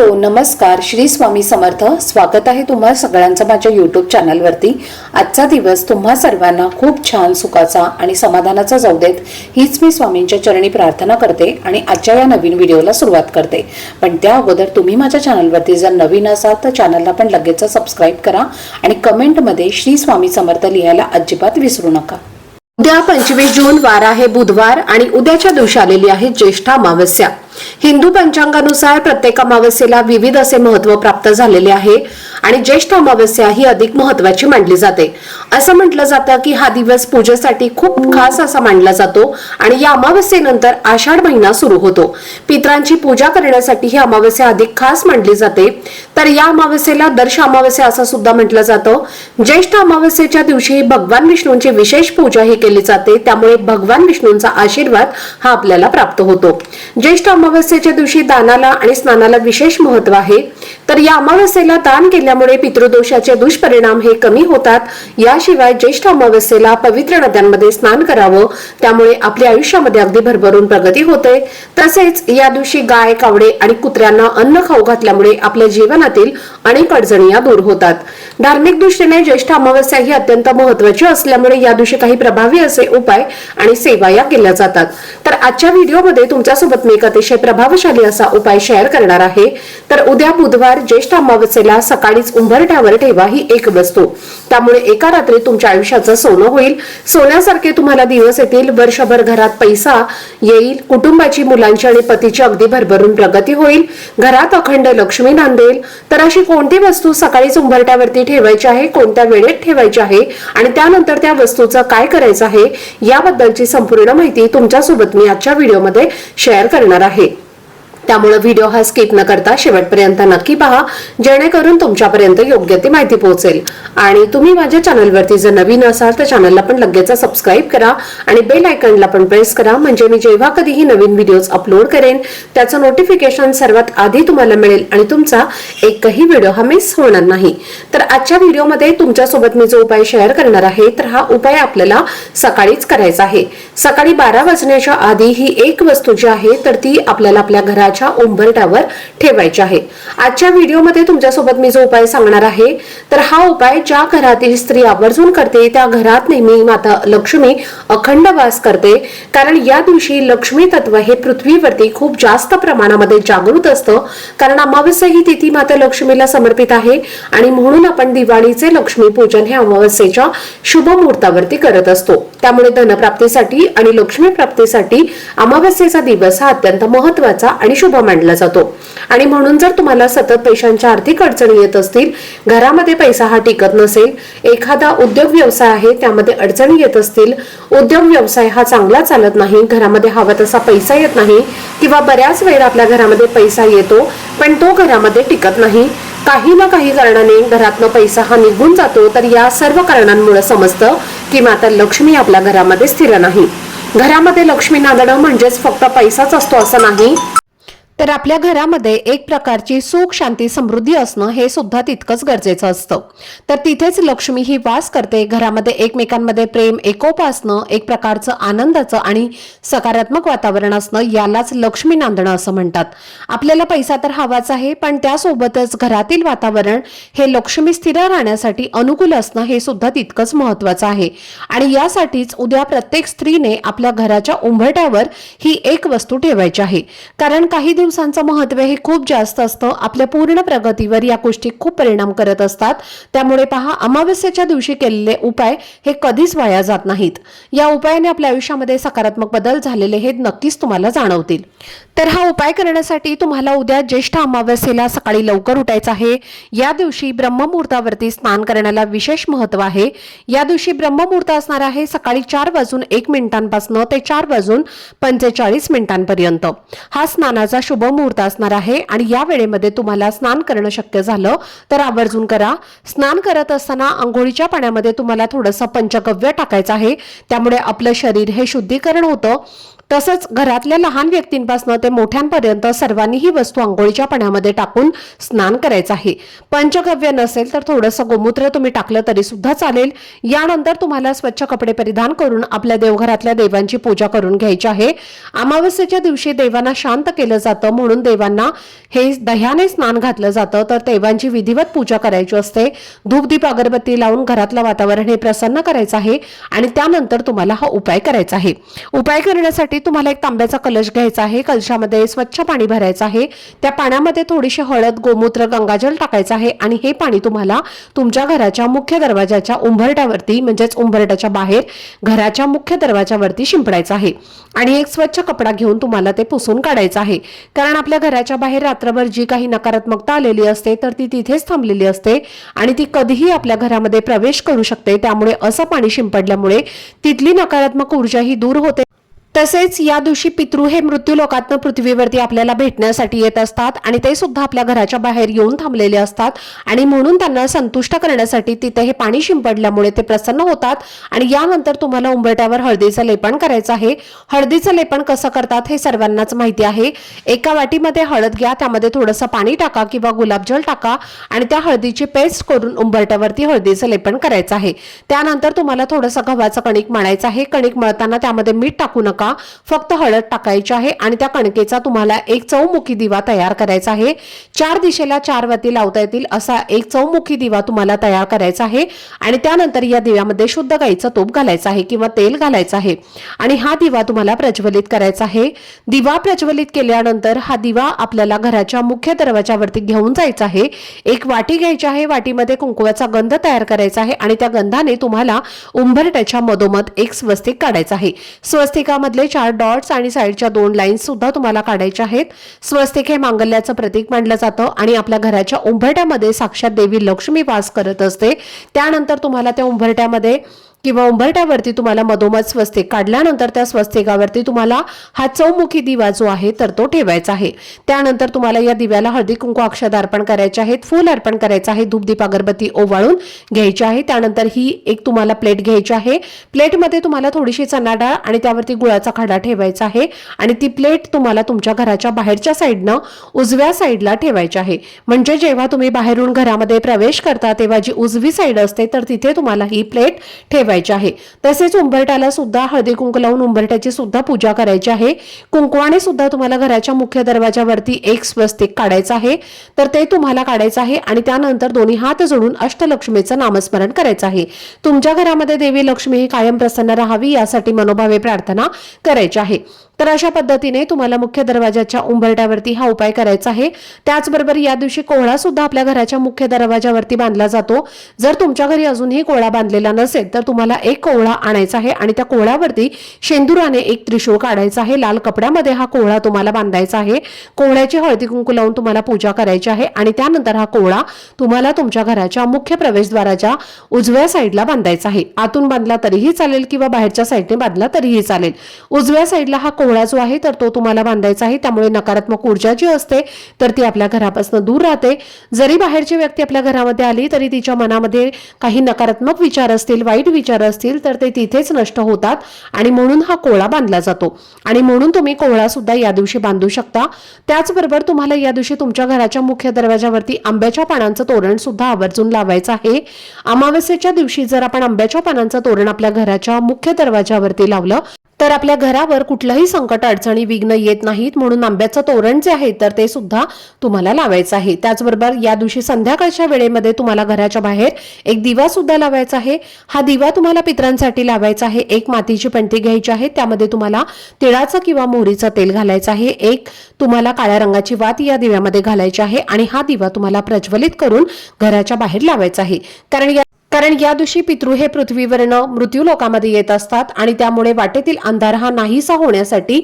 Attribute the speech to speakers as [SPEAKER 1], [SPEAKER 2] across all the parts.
[SPEAKER 1] Hello नमस्कार. श्री स्वामी समर्थ. स्वागत आहे तुम्हा सगळ्यांचं माझ्या यूट्यूब चॅनलवरती आजचा दिवस तुम्हा सर्वांना खूप छान सुखाचा आणि समाधानाचा जाऊ देत. हीच मी स्वामींच्या चरणी प्रार्थना करते आणि आजच्या या नवीन व्हिडिओला सुरुवात करते. पण त्या अगोदर तुम्ही माझ्या चॅनलवरती जर नवीन असाल तर चॅनलला पण लगेच सबस्क्राईब करा आणि कमेंटमध्ये श्री स्वामी समर्थ लिहायला अजिबात विसरू नका. उद्या पंचवीस जून वार आहे बुधवार आणि उद्याच्या दिवशी आलेली आहे ज्येष्ठा अमावस्या. हिंदू पंचांगानुसार प्रत्येक अमावस्येला विविध असे महत्त्व प्राप्त झालेले आहे आणि ज्येष्ठ अमावस्या ही अधिक महत्वाची मानली जाते. असं म्हटलं जातं की हा दिवस पूजेसाठी खूप खास असा मानला जातो आणि या अमावस्येनंतर आषाढ महिना सुरू होतो. पित्रांची पूजा करण्यासाठी ही अमावस्या अधिक खास मानली जाते. तर या अमावस्येला दर्श अमावस्या असं सुद्धा म्हटलं जातं. ज्येष्ठ अमावस्येच्या दिवशी भगवान विष्णूंची विशेष पूजा ही केली जाते. त्यामुळे भगवान विष्णूंचा आशीर्वाद हा आपल्याला प्राप्त होतो. ज्येष्ठ अमावस्या अमावस्येच्या दिवशी दानाला आणि स्नानाला विशेष महत्त्व आहे. तर या अमावस्येला दान केल्यामुळे पितृदोषाचे दुष्परिणाम हे कमी होतात. याशिवाय ज्येष्ठ अमावस्येला पवित्र नद्यांमध्ये स्नान करावं त्यामुळे आपल्या आयुष्यामध्ये अगदी भरभरून प्रगती होते. तसेच या दिवशी गाय कावडे आणि कुत्र्यांना अन्न खाऊ घातल्यामुळे आपल्या जीवनातील अनेक अडचणी या दूर होतात. धार्मिक दृष्टीने ज्येष्ठ अमावस्या ही अत्यंत महत्वाची असल्यामुळे या दिवशी काही प्रभावी असे उपाय आणि सेवा या केल्या जातात. तर आजच्या व्हिडिओमध्ये तुमच्यासोबत मी एक अतिशय प्रभावशाली असा उपाय शेअर करणार आहे. तर उद्या बुधवार ज्येष्ठ अमावस्येला सकाळीच उंबरठ्यावर ठेवा ही एक वस्तू. त्यामुळे एका रात्री तुमच्या आयुष्याचं सोनं होईल. सोन्यासारखे तुम्हाला दिवस येतील. वर्षभर घरात पैसा येईल. कुटुंबाची मुलांची आणि पतीची अगदी भरभरून प्रगती होईल. घरात अखंड लक्ष्मी नांदेल. तर अशी कोणती वस्तू सकाळीच उंबरट्यावरती ठेवायची आहे? कोणत्या वेळेत ठेवायची आहे? आणि त्यानंतर त्या वस्तूचं काय करायचं आहे? याबद्दलची संपूर्ण माहिती तुमच्यासोबत मी आजच्या व्हिडिओमध्ये शेअर करणार आहे. त्यामुळे व्हिडिओ हा स्किप न करता शेवटपर्यंत नक्की पहा जेणेकरून तुमच्यापर्यंत योग्य ती माहिती पोहोचेल. आणि तुम्ही माझ्या चॅनलवरती जर नवीन असाल तर चॅनलला पण लगेच सबस्क्राईब करा आणि बेल आयकनला पण प्रेस करा म्हणजे मी जेव्हा कधीही नवीन व्हिडिओज अपलोड करेन त्याचं नोटिफिकेशन सर्वात आधी तुम्हाला मिळेल आणि तुमचा एकही व्हिडिओ हा मिस होणार नाही. तर आजच्या व्हिडिओमध्ये तुमच्यासोबत मी जो उपाय शेअर करणार आहे तर हा उपाय आपल्याला सकाळीच करायचा आहे. सकाळी बारा वाजण्याच्या आधी ही एक वस्तू जी आहे तर ती आपल्याला आपल्या घराच्या उंबरट्यावर ठेवायचे आहे. आजच्या व्हिडिओमध्ये तुमच्यासोबत मी जो उपाय सांगणार आहे तर हा उपाय ज्या घरातील स्त्री आवर्जून करते त्या घरात नेहमी माता लक्ष्मी अखंड वास करते. कारण या दिवशी लक्ष्मी तत्व हे पृथ्वीवरती खूप जास्त प्रमाणामध्ये जागृत असतं. कारण अमावस्या ही तिथी माता लक्ष्मीला समर्पित आहे आणि म्हणून आपण दिवाळीचे लक्ष्मी पूजन हे अमावस्येच्या शुभ मुहूर्तावरती करत असतो. त्यामुळे धनप्राप्तीसाठी आणि लक्ष्मी प्राप्तीसाठी अमावस्येचा दिवस हा अत्यंत महत्त्वाचा आणि शुभ मानला जातो. आणि म्हणून जर तुम्हाला सतत पैशांच्या आर्थिक अडचणी येत असतील घरामध्ये पैसा हा टिकत नसेल एखादा उद्योग व्यवसाय आहे त्यामध्ये अडचणी येत असतील उद्योग व्यवसाय हा चांगला चालत नाही घरामध्ये हवा तसा पैसा येत नाही किंवा बऱ्याच वेळा आपल्या घरामध्ये पैसा येतो पण तो घरामध्ये टिकत नाही काही ना काही कारणाने घरातनं पैसा हा निघून जातो तर या सर्व कारणांमुळे समजतं की माता लक्ष्मी आपल्या घरामध्ये स्थिर नाही. घरामध्ये लक्ष्मी नांदणं म्हणजेच फक्त पैसाच असतो असं नाही तर आपल्या घरामध्ये एक प्रकारची सुख शांती समृद्धी असणं हे सुद्धा तितकंच गरजेचं असतं. तर तिथेच लक्ष्मी ही वास करते. घरामध्ये एकमेकांमध्ये प्रेम एकोपा असणं एक प्रकारचं आनंदाचं आणि सकारात्मक वातावरण असणं यालाच लक्ष्मी नांदणं असं म्हणतात. आपल्याला पैसा तर हवाच आहे पण त्यासोबतच घरातील वातावरण हे लक्ष्मी स्थिर राहण्यासाठी अनुकूल असणं हे सुद्धा तितकंच महत्वाचं आहे. आणि यासाठीच उद्या प्रत्येक स्त्रीने आपल्या घराच्या उंबरट्यावर ही एक वस्तू ठेवायची आहे. कारण काही दिवसांचं महत्त्व हे खूप जास्त असतं. आपल्या पूर्ण प्रगतीवर या गोष्टी खूप परिणाम करत असतात. त्यामुळे पहा अमावस्येच्या दिवशी केलेले उपाय हे कधीच वाया जात नाहीत. या उपायाने आपल्या आयुष्यामध्ये सकारात्मक बदल झालेले हे नक्कीच तुम्हाला जाणवतील. तर हा उपाय करण्यासाठी तुम्हाला उद्या ज्येष्ठ अमावस्येला सकाळी लवकर उठायचं आहे. या दिवशी ब्रह्ममुहूर्तावरती स्नान करण्याला विशेष महत्त्व आहे. या दिवशी ब्रह्ममुहूर्त असणार आहे सकाळी चार वाजून एक मिनिटांपासून ते चार वाजून पंचेचाळीस मिनिटांपर्यंत. हा स्नानाचा शुभ मुहूर्त असणार आहे आणि या वेळेमध्ये तुम्हाला स्नान करणं शक्य झालं तर आवर्जून करा. स्नान करत असताना आंघोळीच्या पाण्यामध्ये तुम्हाला थोडंसं पंचगव्य टाकायचं आहे. त्यामुळे आपलं शरीर हे शुद्धीकरण होतं.
[SPEAKER 2] तसंच घरातल्या लहान व्यक्तींपासून ते मोठ्यांपर्यंत सर्वांनी ही वस्तू आंघोळीच्या पाण्यामध्ये टाकून स्नान करायचं आहे. पंचगव्य नसेल तर थोडंसं गोमूत्र तुम्ही टाकलं तरी सुद्धा चालेल. यानंतर तुम्हाला स्वच्छ कपडे परिधान करून आपल्या देवघरातल्या देवांची पूजा करून घ्यायची आहे. अमावस्येच्या दिवशी देवांना शांत केलं जातं म्हणून देवांना हे दह्याने स्नान घातलं जातं. तर देवांची विधिवत पूजा करायची असते. धूपदीप अगरबत्ती लावून घरातलं वातावरण हे प्रसन्न करायचं आहे आणि त्यानंतर तुम्हाला हा उपाय करायचा आहे. उपाय करण्यासाठी तुम्हाला एक तांब्याचा कलश घ्यायचा आहे. कलशामध्ये स्वच्छ पाणी भरायचं आहे. त्या पाण्यामध्ये थोडीशी हळद गोमूत्र गंगाजल टाकायचं आहे आणि हे पाणी तुम्हाला तुमच्या घराच्या मुख्य दरवाजाच्या उंबरट्यावरती म्हणजेच उंबरट्याच्या बाहेर घराच्या मुख्य दरवाजावरती शिंपडायचं आहे. आणि एक स्वच्छ कपडा घेऊन तुम्हाला ते पुसून काढायचं आहे. कारण आपल्या घराच्या बाहेर रात्रभर जी काही नकारात्मकता आलेली असते तर ती तिथेच थांबलेली असते आणि ती कधीही आपल्या घरामध्ये प्रवेश करू शकते. त्यामुळे असं पाणी शिंपडल्यामुळे तिथली नकारात्मक ऊर्जा ही दूर होते. तसेच या दिवशी पितृ हे मृत्यू लोकातनं पृथ्वीवरती आपल्याला भेटण्यासाठी येत असतात आणि ते सुद्धा आपल्या घराच्या बाहेर येऊन थांबलेले असतात. आणि म्हणून त्यांना संतुष्ट करण्यासाठी तिथे हे पाणी शिंपडल्यामुळे ते प्रसन्न होतात. आणि यानंतर तुम्हाला उंबरट्यावर हळदीचं लेपन करायचं आहे. हळदीचं लेपन कसं करतात हे सर्वांनाच माहिती आहे. एका वाटीमध्ये हळद घ्या त्यामध्ये थोडंसं पाणी टाका किंवा गुलाबजल टाका आणि त्या हळदीची पेस्ट करून उंबरट्यावरती हळदीचं लेपन करायचं आहे. त्यानंतर तुम्हाला थोडंसं गव्हाचं कणिक मळायचं आहे. कणिक मळताना त्यामध्ये मीठ टाकू नका. फक्त हळद टाकायची आहे आणि त्या कणकेचा तुम्हाला एक चौमुखी दिवा तयार करायचा आहे. चार दिशेला चार वती लावता येतील असा एक चौमुखी दिवा तुम्हाला तयार करायचा आहे. आणि त्यानंतर या दिव्यामध्ये शुद्ध गाईचं तूप घालायचं आहे किंवा तेल घालायचं आहे. आणि हा दिवा तुम्हाला प्रज्वलित करायचा आहे. दिवा प्रज्वलित केल्यानंतर हा दिवा आपल्याला घराच्या मुख्य दरवाजावरती घेऊन जायचा आहे. एक वाटी घ्यायची आहे. वाटीमध्ये कुंकुवाचा गंध तयार करायचा आहे आणि त्या गंधाने तुम्हाला उंबरट्याच्या मधोमध एक स्वस्तिक काढायचा आहे. मधले चार डॉट्स आणि साईडच्या दोन लाईन्स सुद्धा तुम्हाला काढायच्या आहेत. स्वस्तिक हे मांगल्याचं प्रतीक मानलं जातं आणि आपल्या घराच्या उंबरट्यामध्ये साक्षात देवी लक्ष्मी वास करत असते. त्यानंतर तुम्हाला त्या उंबरट्यामध्ये किंवा उंबरट्यावरती तुम्हाला मधोमध स्वस्तिक काढल्यानंतर त्या स्वस्तिकावरती तुम्हाला हा चौमुखी दिवा जो आहे तर तो ठेवायचा आहे. त्यानंतर तुम्हाला या दिव्याला हळदी कुंकू अक्षद अर्पण करायचे आहेत फूल अर्पण करायचं आहे धूपदीप अगरबत्ती ओवाळून घ्यायची आहे. त्यानंतर ही एक तुम्हाला प्लेट घ्यायची आहे. प्लेटमध्ये तुम्हाला थोडीशी चना डाळ आणि त्यावरती गुळाचा खडा ठेवायचा आहे आणि ती प्लेट तुम्हाला तुमच्या घराच्या बाहेरच्या साईडनं उजव्या साईडला ठेवायची आहे. म्हणजे जेव्हा तुम्ही बाहेरून घरामध्ये प्रवेश करता तेव्हा जी उजवी साईड असते तर तिथे तुम्हाला ही प्लेट ठेवायची आहे. तसेच उंबरट्याला सुद्धा हळदी कुंकू लावून उंबरट्याची सुद्धा पूजा करायची आहे. कुंकवाने सुद्धा तुम्हाला घराच्या मुख्य दरवाजावरती एक स्वस्तिक काढायचं आहे. तर ते तुम्हाला काढायचं आहे आणि त्यानंतर दोन्ही हात जोडून अष्टलक्ष्मीचं नामस्मरण करायचं आहे. तुमच्या घरामध्ये देवी लक्ष्मी ही कायम प्रसन्न राहावी यासाठी मनोभावे प्रार्थना करायची आहे. तर अशा पद्धतीने तुम्हाला मुख्य दरवाजाच्या उंबरट्यावरती हा उपाय करायचा आहे. त्याचबरोबर या दिवशी कोहळा सुद्धा आपल्या घराच्या मुख्य दरवाजावरती बांधला जातो. जर तुमच्या घरी अजूनही कोहळा बांधलेला नसेल तर तुम्हाला एक कोहळा आणायचा आहे आणि त्या कोहळ्यावरती शेंदुराने एक त्रिशूळ काढायचा आहे. लाल कपड्यामध्ये हा कोहळा तुम्हाला बांधायचा आहे. कोहळ्याची हळदी कुंकू लावून तुम्हाला पूजा करायची आहे आणि त्यानंतर हा कोहळा तुम्हाला तुमच्या घराच्या मुख्य प्रवेशद्वाराच्या उजव्या साईडला बांधायचा आहे. आतून बांधला तरीही चालेल किंवा बाहेरच्या साईडने बांधला तरीही चालेल. उजव्या साईडला हा कोहळा जो आहे तर तो तुम्हाला बांधायचा आहे. त्यामुळे नकारात्मक ऊर्जा जी असते तर ती आपल्या घरापासून दूर राहते. जरी बाहेरची व्यक्ती आपल्या घरामध्ये आली तरी तिच्या मनामध्ये काही नकारात्मक विचार असतील वाईट विचार असतील तर ते तिथेच नष्ट होतात आणि म्हणून हा कोहळा बांधला जातो. आणि म्हणून तुम्ही कोहळा सुद्धा या दिवशी बांधू शकता. त्याचबरोबर तुम्हाला या दिवशी तुमच्या घराच्या मुख्य दरवाजावरती आंब्याच्या पानांचं तोरण सुद्धा आवर्जून लावायचं आहे. अमावस्येच्या दिवशी जर आपण आंब्याच्या पानांचं तोरण आपल्या घराच्या मुख्य दरवाजावरती लावलं तर आपल्या घरावर कुठलंही संकट अडचणी विघ्न येत नाहीत म्हणून आंब्याचं तोरण जे आहे तर ते सुद्धा तुम्हाला लावायचं आहे. त्याचबरोबर या दिवशी संध्याकाळच्या वेळेमध्ये तुम्हाला घराच्या बाहेर एक दिवा सुद्धा लावायचा आहे. हा दिवा तुम्हाला पित्रांसाठी लावायचा आहे. एक मातीची पणती घ्यायची आहे. त्यामध्ये तुम्हाला तिळाचं किंवा मोहरीचं तेल घालायचं आहे. एक तुम्हाला काळ्या रंगाची वात या दिव्यामध्ये घालायची आहे आणि हा दिवा तुम्हाला प्रज्वलित करून घराच्या बाहेर लावायचा आहे. कारण या कारण या दिवशी पितृ हे पृथ्वीवरनं मृत्यू लोकामध्ये येत असतात आणि त्यामुळे वाटेतील अंधार हा नाहीसा होण्यासाठी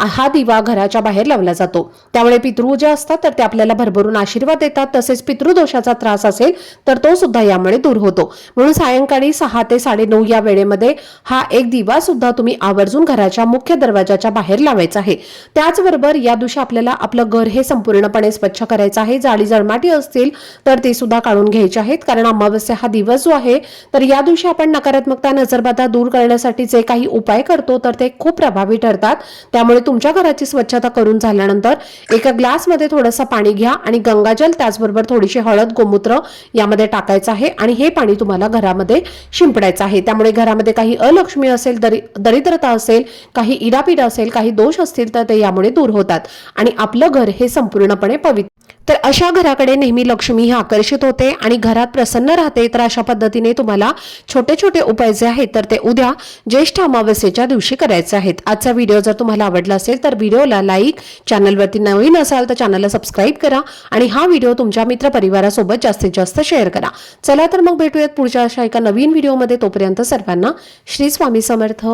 [SPEAKER 2] हा दिवा घराच्या बाहेर लावला जातो. त्यामुळे पितृ जे असतात तर ते आपल्याला भरभरून आशीर्वाद देतात. तसेच पितृदोषाचा त्रास असेल तर तो सुद्धा यामुळे दूर होतो. म्हणून सायंकाळी सहा ते साडेनऊ या वेळेमध्ये हा एक दिवा सुद्धा तुम्ही आवर्जून घराच्या मुख्य दरवाजाच्या बाहेर लावायचा आहे. त्याचबरोबर या दिवशी आपल्याला आपलं घर हे संपूर्णपणे स्वच्छ करायचं आहे. जाळी जळमाटी असतील तर ते सुद्धा काढून घ्यायचे आहेत. कारण अमावस्या हा दिवस जो आहे तर या दिवशी आपण नकारात्मकता नजरबाधा दूर करण्यासाठी जे काही उपाय करतो तर ते खूप प्रभावी ठरतात. त्यामुळे तुमच्या घराची स्वच्छता करून झाल्यानंतर एका ग्लासमध्ये थोडंसं पाणी घ्या आणि गंगाजल त्याचबरोबर थोडीशी हळद गोमूत्र यामध्ये टाकायचं आहे आणि हे पाणी तुम्हाला घरामध्ये शिंपडायचं आहे. त्यामुळे घरामध्ये काही अलक्ष्मी असेल दरि दरिद्रता असेल काही इडापिडा असेल काही दोष असतील तर ते यामुळे दूर होतात. आणि आपलं घर हे संपूर्णपणे पवित्र तर अशा घराकडे नेहमी लक्ष्मी ही आकर्षित होते आणि घरात प्रसन्न राहते. तर अशा पद्धतीने तुम्हाला छोटे छोटे उपाय जे आहेत तर ते उद्या ज्येष्ठ अमावस्येच्या दिवशी करायचे आहेत. आजचा व्हिडिओ जर तुम्हाला आवडला असेल तर व्हिडिओला लाईक चॅनलवरती नवीन असाल तर चॅनलला सबस्क्राईब करा आणि हा व्हिडिओ तुमच्या मित्रपरिवारासोबत जास्तीत जास्त शेअर करा. चला तर मग भेटूयात पुढच्या अशा एका नवीन व्हिडिओमध्ये. तोपर्यंत सर्वांना श्री स्वामी समर्थ.